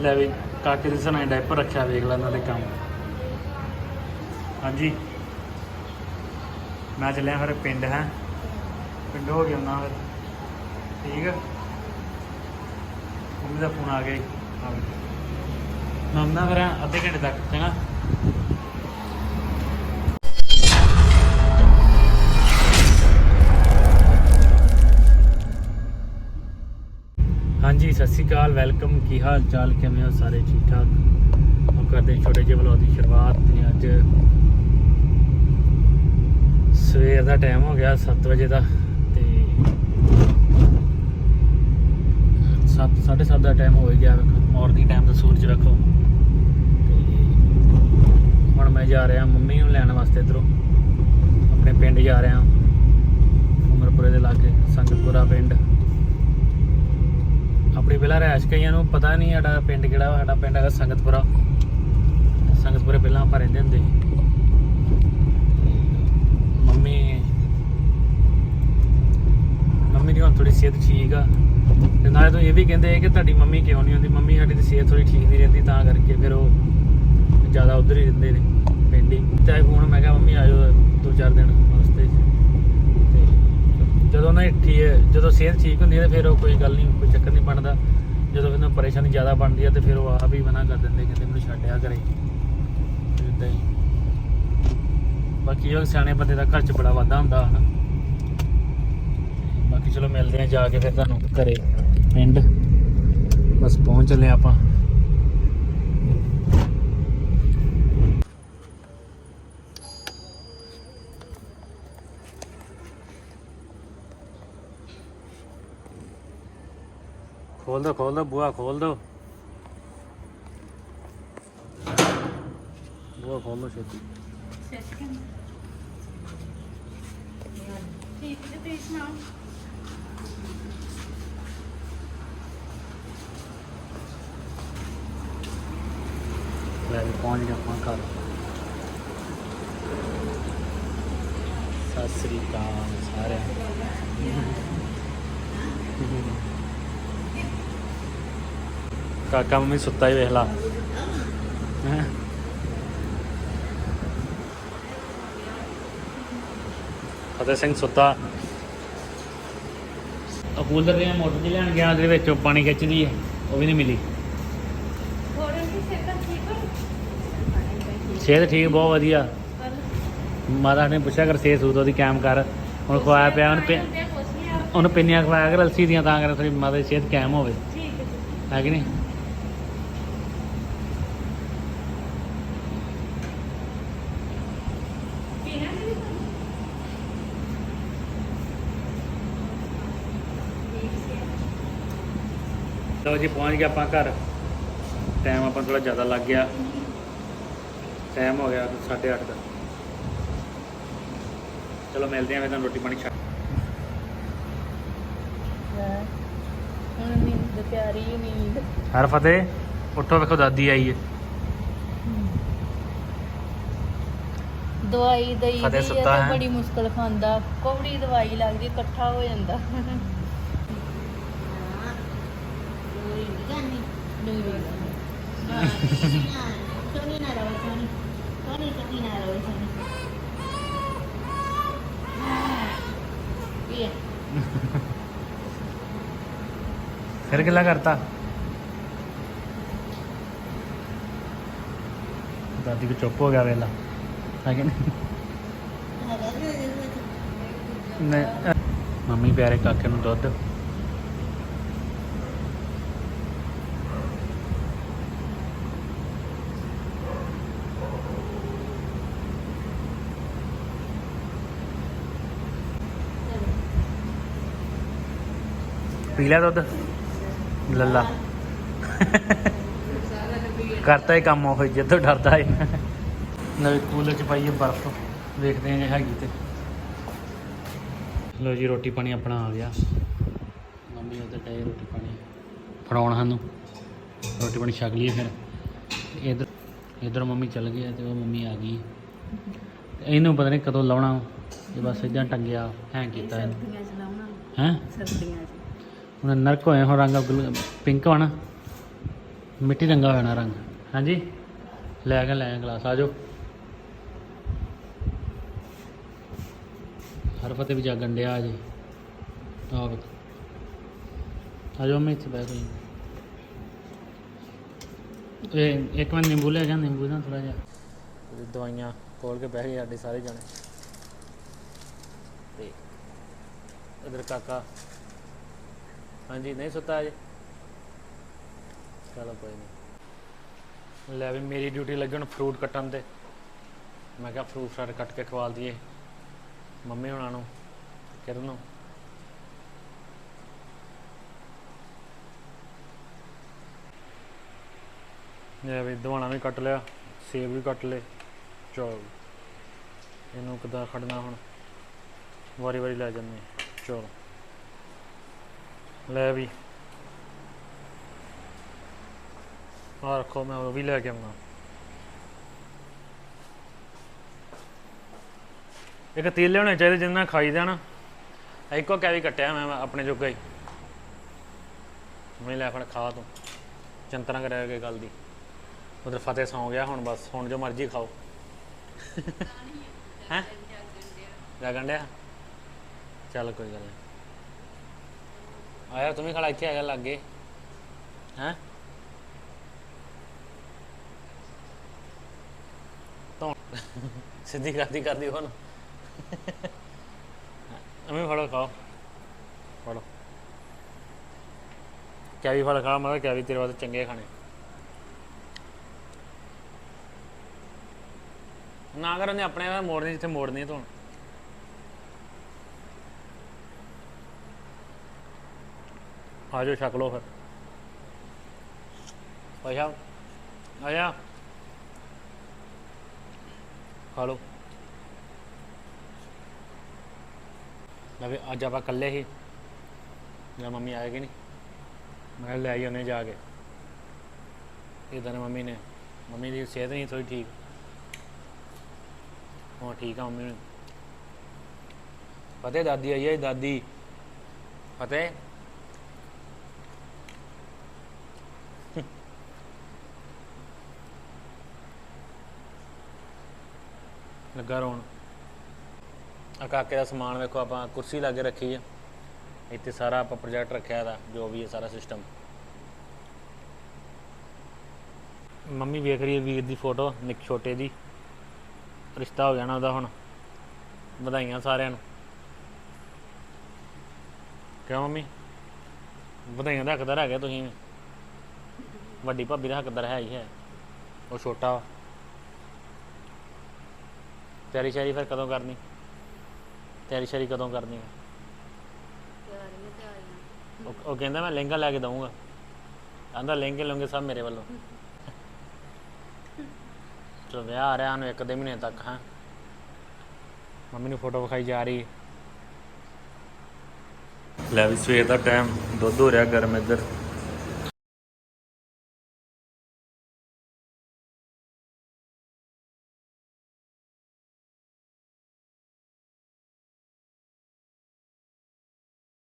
ਲੈ ਵੀ ਕਾਕੇ ਦੇ ਸਨਾਈ ਡਾਈਪਰ ਰੱਖਿਆ, ਵੇਖ ਲੈ ਇਹਨਾਂ ਦੇ ਕੰਮ। ਹਾਂਜੀ। ਮੈਂ ਚੱਲਿਆ ਫਿਰ ਪਿੰਡ, ਹੈ। ਪਿੰਡ ਹੋ ਗਿਆ ਨਾ ਫਿਰ ਠੀਕ ਹੈ ਮੰਮੀ ਦਾ ਫੋਨ ਆ ਗਿਆ ਜੀ। ਆ ਮੈਂ ਆਉਂਦਾ ਫਿਰ ਅੱਧੇ ਘੰਟੇ ਤੱਕ, ਚੰਗਾ। ਸਤਿ ਸ਼੍ਰੀ ਅਕਾਲ, ਵੈਲਕਮ। ਕੀ ਹਾਲ ਚਾਲ ਕਿਵੇਂ ਹੋ ਸਾਰੇ? ਠੀਕ ਠਾਕ ਹੁਣ ਕਰਦੇ ਹਾਂ ਛੋਟੇ ਜਿਹੇ ਵਲੌਗ ਦੀ ਸ਼ੁਰੂਆਤ ਤੇ ਅੱਜ ਸਵੇਰ ਦਾ ਟਾਈਮ ਹੋ ਗਿਆ 7 ਵਜੇ ਦਾ ਤੇ 7 7:30 ਦਾ ਟਾਈਮ ਹੋ ਹੀ ਗਿਆ। ਵੇਖੋ ਮਾਰਨਿੰਗ ਟਾਈਮ ਦਾ ਸੂਰਜ ਵੇਖੋ ਤੇ ਹੁਣ ਮੈਂ ਜਾ ਰਿਹਾ ਮੰਮੀ ਨੂੰ ਲੈਣ ਵਾਸਤੇ ਇਧਰੋਂ। ਆਪਣੇ ਪਿੰਡ ਜਾ ਰਿਹਾ। ਉਮਰਪੁਰੇ ਦੇ ਲਾਗੇ, ਸੰਗਤਪੁਰਾ ਪਿੰਡ। ਆਪਣੀ ਪਹਿਲਾਂ ਰਹਿਸ਼ ਕਈਆਂ ਨੂੰ ਪਤਾ ਨਹੀਂ ਸਾਡਾ ਪਿੰਡ ਕਿਹੜਾ ਸਾਡਾ ਪਿੰਡ ਹੈਗਾ ਸੰਗਤਪੁਰਾ। ਸੰਗਤਪੁਰੇ ਪਹਿਲਾਂ ਆਪਾਂ ਰਹਿੰਦੇ ਹੁੰਦੇ ਮੰਮੀ ਮੰਮੀ ਦੀ ਹੁਣ ਥੋੜੀ ਸਿਹਤ ਠੀਕ ਆ। ਤੇ ਨਾਲੇ ਤੋਂ ਇਹ ਵੀ ਕਹਿੰਦੇ ਕਿ ਤੁਹਾਡੀ ਮੰਮੀ ਕਿਉਂ ਨਹੀਂ ਹੁੰਦੀ ਮੰਮੀ ਸਾਡੀ ਦੀ ਸਿਹਤ ਥੋੜੀ ਠੀਕ ਨਹੀਂ ਰਹਿੰਦੀ, ਤਾਂ ਕਰਕੇ ਫਿਰ ਉਹ ਜ਼ਿਆਦਾ ਉਧਰ ਹੀ ਰਹਿੰਦੇ ਨੇ, ਪਿੰਡ ਹੀ। ਚਾਹੇ ਫੋਨ ਮੈਂ ਕਿਹਾ ਮੰਮੀ ਆ ਦੋ ਚਾਰ ਦਿਨ। ਨਾ ਠੀਕ ਜਦੋਂ ਸਿਹਤ ਠੀਕ ਹੁੰਦੀ ਹੈ ਤੇ ਫਿਰ ਉਹ ਕੋਈ ਗੱਲ ਨਹੀਂ, ਕੋਈ ਚੱਕਰ ਨਹੀਂ ਬਣਦਾ। ਜਦੋਂ ਇਹਨਾਂ ਪਰੇਸ਼ਾਨੀ ਜ਼ਿਆਦਾ ਬਣਦੀ ਹੈ ਤੇ ਫਿਰ ਉਹ ਆਪ ਹੀ ਮਨਾ ਕਰ ਦਿੰਦੇ ਕਹਿੰਦੇ ਮੈਨੂੰ ਛੱਡਿਆ ਕਰੇ ਇਦਾਂ ਹੀ। ਬਾਕੀ ਉਹ ਸਿਆਣੇ ਬੰਦੇ ਦਾ ਖਰਚ ਬੜਾ ਵਾਧਾ ਹੁੰਦਾ ਹਨਾ। ਬਾਕੀ ਚਲੋ ਮਿਲਦੇ ਆ ਜਾ ਕੇ ਫਿਰ ਤੁਹਾਨੂੰ ਘਰੇ, ਪਿੰਡ। ਬਸ ਪਹੁੰਚ ਚੱਲੇ ਆਪਾਂ। ਖੋਲ ਦੋ ਖੋਲ ਦੋ ਬੂਆ ਖੋਲ ਦੋ। ਬੂਆ ਖੋਲ ਦੋ ਛੇਤੀ। ਠੀਕ ਜੀ ਤੁਸੀਂ ਸੁਣਾਓ ਲੈ ਵੀ ਪਹੁੰਚ ਗਏ ਆਪਾਂ ਘਰ। ਸਤਿ ਸ੍ਰੀ ਅਕਾਲ ਸਾਰਿਆਂ ਨੂੰ। ਕਾਕਾ ਮੰਮੀ ਸੁੱਤਾ ਹੀ ਵੇਖ ਲਾ। ਹੈਂ। ਫਤਿਹ ਸਿੰਘ ਸੁੱਤਾ। ਉਹ ਕੂਲਰ ਦੀਆਂ ਮੋਟਰ ਜੀ ਲੈਣ ਗਿਆ ਉਹਦੇ ਵਿੱਚੋਂ ਪਾਣੀ ਖਿੱਚਦੀ ਹੈ ਉਹ ਵੀ ਨਹੀਂ ਮਿਲੀ। ਸਿਹਤ ਠੀਕ ਬਹੁਤ ਵਧੀਆ। ਮਾਤਾ ਨੇ ਪੁੱਛਿਆ ਕਰ ਸਿਹਤ ਸੂਤ ਉਹਦੀ ਕਾਇਮ ਕਰ। ਹੁਣ ਖਵਾਇਆ ਪਿਆ ਉਹਨੂੰ ਪਿੰਨੀਆਂ ਖਵਾਇਆ ਕਰ ਅਲਸੀ ਦੀਆਂ ਤਾਂ ਕਰ ਥੋੜੀ ਮਾਤਾ ਦੀ ਸਿਹਤ ਕਾਇਮ ਹੋਵੇ। ਠੀਕ ਹੈ ਜੀ। ਹੈ ਕਿ ਨਹੀਂ? ਲਓ ਜੀ ਪਹੁੰਚ ਗਏ ਆਪਾਂ ਘਰ। ਟਾਈਮ ਆਪਾਂ ਥੋੜਾ ਜ਼ਿਆਦਾ ਲੱਗ ਗਿਆ। ਟਾਈਮ ਹੋ ਗਿਆ 8:30 ਦਾ। ਚਲੋ ਮਿਲਦੇ ਆਂ ਫਿਰ ਤੁਹਾਨੂੰ ਰੋਟੀ ਪਾਣੀ ਛੱਡ ਹੁਣ ਨੀਂਦ ਪਿਆਰੀ ਨੀਂਦ। ਹਰ ਫਤਿਹ। ਉੱਠੋ ਵੇਖੋ ਦਾਦੀ ਆਈ ਹੈ। ਦਵਾਈ ਦਈ ਦੀ ਤਾਂ। ਬੜੀ ਮੁਸ਼ਕਲ ਖਾਂਦਾ। ਕੋਵੜੀ ਦਵਾਈ ਲੱਗਦੀ ਇਕੱਠਾ ਹੋ ਜਾਂਦਾ। ਫਿਰ ਕਿੱਲਾ ਕਰਤਾ? ਦਾਦੀ ਕੋ ਚੁੱਪ ਹੋ ਗਿਆ ਵੇਲਾ। ਹੈ ਕਿ ਨਹੀਂ? ਨਹੀਂ ਮੰਮੀ ਪਿਆਰੇ ਕਾਕੇ ਨੂੰ ਦੁੱਧ। ਪੀ ਲਿਆ ਦੁੱਧ? ਲੱਲਾ। ਕਰਤਾ ਹੀ ਕੰਮ ਉਹ ਜਿੱਦੋਂ ਡਰਦਾ ਹੈ ਨਵੇਂ ਕੂਲਰ ਚ ਪਾਈਏ ਬਰਫ਼। ਵੇਖਦੇ ਹਾਂ ਜੇ ਹੈਗੀ ਤੇ। ਲੋ ਜੀ ਰੋਟੀ ਪਾਣੀ ਆਪਣਾ ਆ ਗਿਆ। ਮੰਮੀ ਉਹਦੇ ਟਾਈ ਰੋਟੀ ਪਾਣੀ ਫੜਾਉਣ ਸਾਨੂੰ। ਰੋਟੀ ਪਾਣੀ ਛਕ ਲਈਏ ਫਿਰ। ਇਧਰ ਇਧਰ ਮੰਮੀ ਚੱਲ ਗਈ ਆ ਤੇ ਉਹ ਮੰਮੀ ਆ ਗਈ। ਇਹਨੂੰ ਪਤਾ ਨਹੀਂ ਕਦੋਂ ਲਾਉਣਾ। ਇਹ ਬਸ ਇਦਾਂ ਟੰਗਿਆ ਹੈਂ ਕੀਤਾ ਇਹਨੂੰ। ਸਰਦੀਆਂ ਚ ਲਾਉਣਾ। ਹੈ? ਸਰਦੀਆਂ ਚ। ਹੁਣ ਨਰਕ ਹੋਇਆ ਹੋ ਰੰਗ ਪਿੰਕ ਹੋਣਾ ਮਿੱਟੀ ਰੰਗਾ ਹੋਣਾ ਰੰਗ। ਹਾਂਜੀ? ਲੈ ਕੇ, ਲੈ ਗਲਾਸ, ਆ ਜਾਓ। ਹਰ ਫਤੇ ਵੀ ਜਾਗਣ ਡਿਆ ਜੀ। ਆ ਵੇਖ। ਆ ਜਾਓ ਮੈਂ ਇੱਥੇ ਬਹਿ ਗਈ ਇਹ ਇੱਕ ਵਾਰ ਨਿੰਬੂ ਲੈ ਗਿਆ ਨਿੰਬੂ ਨਾ ਥੋੜਾ ਜਿਹਾ। ਦਵਾਈਆਂ ਖੋਲ ਕੇ ਬਹਿ ਗਏ ਸਾਡੇ ਸਾਰੇ ਜਾਣੇ। ਤੇ ਇਧਰ ਕਾਕਾ ਹਾਂਜੀ, ਨਹੀਂ ਸੁੱਤਾ ਅਜੇ। ਚਲੋ ਕੋਈ ਨਹੀਂ। ਲੈ ਵੀ ਮੇਰੀ ਡਿਊਟੀ ਲੱਗਣ ਫਰੂਟ ਕੱਟਣ ਤੇ। ਮੈਂ ਕਿਹਾ ਫਰੂਟ ਫਰਾਟ ਕੱਟ ਕੇ ਖਵਾਲ ਦਈਏ। ਮੰਮੀ ਹੁਣਾਂ ਨੂੰ, ਕਿਰਨ ਨੂੰ। ਲੈ ਵੀ ਦਵਾਣਾ ਵੀ ਕੱਟ ਲਿਆ, ਸੇਬ ਵੀ ਕੱਟ ਲਏ। ਚੌਲ। ਇਹਨੂੰ ਕਿੱਦਾਂ ਖੜਨਾ ਹੁਣ? ਵਾਰੀ ਵਾਰੀ ਲੈ ਜੰਨੇ ਚਲ। ਲੈ ਵੀ। ਆ ਰੱਖੋ ਮੈਂ ਉਹ ਵੀ ਲੈ ਕੇ ਆਉਣਾ ਇੱਕ ਤੀਲੇ ਹੋਣੇ ਚਾਹੀਦੇ ਜਿੰਨਾ ਖਾਈ ਜਾਣਾ। ਇੱਕੋ ਕੈਵੀ ਕੱਟਿਆ ਮੈਂ ਆਪਣੇ ਜੋਗਾ ਹੀ। ਮੈਂ ਲੈ ਫੜ ਖਾ ਤੂੰ। ਚੰਤਰਾ ਕਰਿਆ ਕੇ ਗੱਲ ਦੀ। ਉਧਰ ਫਤਿਹ ਸੌਂ ਗਿਆ ਹੁਣ ਬਸ ਹੁਣ ਜੋ ਮਰਜ਼ੀ ਖਾਓ। ਹੈ ਜਾਗਣ ਡਿਆ। ਚੱਲ ਕੋਈ ਗੱਲ ਨਹੀਂ ਆਇਆ ਤੂੰ ਵੀ ਖੜਾ ਇੱਥੇ ਆ ਜਾ ਲੱਗੇ। ਹੈ? ਤੋਂ ਸਿੱਧੀ ਕਰਦੀ ਕਰਦੀ ਹੁਣ ਅਮੀ ਫੜੋ ਖਾਓ। ਫੜੋ। ਕਿਆ ਵੀ ਫੜ ਖਾ ਮੈਂ ਕਿਆ ਵੀ ਤੇਰੇ ਵਾਸਤੇ ਚੰਗੇ ਖਾਣੇ। ਨਾ ਕਰਨ ਨੇ ਆਪਣੇ ਮੋੜਨੀ ਜਿੱਥੇ ਮੋੜਨੀ ਤੂੰ ਆ ਜਾਓ ਛਕ ਲਓ ਫਿਰ। ਆਇਆ ਆਇਆ? ਖਾ ਲਓ। ਲੈ ਅੱਜ ਆਪਾਂ ਇਕੱਲੇ ਹੀ। ਜਾਂ ਮੰਮੀ ਆਏਗੀ ਨਹੀਂ? ਮੈਂ ਲੈ ਆਈ ਉਹਨੇ ਜਾ ਕੇ। ਇਦਾਂ ਮੰਮੀ ਨੇ, ਮੰਮੀ ਦੀ ਸਿਹਤ ਨਹੀਂ ਥੋੜੀ ਠੀਕ। ਹਾਂ ਠੀਕ ਆ ਮੰਮੀ ਨੂੰ ਫਤਿਹ ਦਾਦੀ ਆਈ ਹੈ ਦਾਦੀ। ਫਤਿਹ? ਲੱਗਾ ਰੋਣ। ਆ ਕਾਕੇ ਦਾ ਸਮਾਨ ਵੇਖੋ, ਆਪਾਂ ਕੁਰਸੀ ਲਾ ਕੇ ਰੱਖੀ ਆ। ਇੱਥੇ ਸਾਰਾ ਆਪਾਂ ਪ੍ਰੋਜੈਕਟ ਰੱਖਿਆ ਦਾ ਜੋ ਵੀ ਹੈ ਸਾਰਾ ਸਿਸਟਮ ਮੰਮੀ ਵੇਖ ਰਹੀ ਹੈ ਵੀਰ ਦੀ ਫੋਟੋ ਨਿੱਕ ਛੋਟੇ ਦੀ। ਰਿਸ਼ਤਾ ਹੋ ਜਾਣਾ ਉਹਦਾ ਹੁਣ, ਵਧਾਈਆਂ ਸਾਰਿਆਂ ਨੂੰ। ਕਿਉਂ ਮੰਮੀ? ਵਧਾਈਆਂ ਦਾ ਹੱਕਦਾਰ ਹੈਗੇ ਤੁਸੀਂ ਵੀ। ਵੱਡੀ ਭਾਬੀ ਦਾ ਹੱਕਦਾਰ ਹੈ ਹੀ ਹੈ। ਉਹ ਛੋਟਾ ਵਾ। ਤਿਆਰੀ ਸ਼ਾਰੀ ਫਿਰ ਕਦੋਂ ਕਰਨੀ? ਤਿਆਰੀ ਸ਼ਾਰੀ ਕਦੋਂ ਕਰਨੀ ਤਿਆਰੀਆਂ ਆਈਆਂ ਉਹ ਉਹ ਕਹਿੰਦਾ ਮੈਂ ਲਹਿੰਗਾ ਲੈ ਕੇ ਦਊਂਗਾ। ਆਂਦਾ ਲਹਿੰਗੇ ਲੰਗੇ ਸਭ ਮੇਰੇ ਵੱਲੋਂ। ਚਲੋ ਵਿਆਹ ਆ ਰਿਹਾ ਨੂੰ ਇੱਕ ਦੇ ਮਹੀਨੇ ਤੱਕ ਹਾਂ। ਮੰਮੀ ਨੂੰ ਫੋਟੋ ਵਿਖਾਈ ਜਾ ਰਹੀ। ਹੈ ਲੈ ਵੀ ਸਵੇਰ ਦਾ ਟਾਈਮ ਦੁੱਧ ਹੋ ਰਿਹਾ ਗਰਮ ਇੱਧਰ।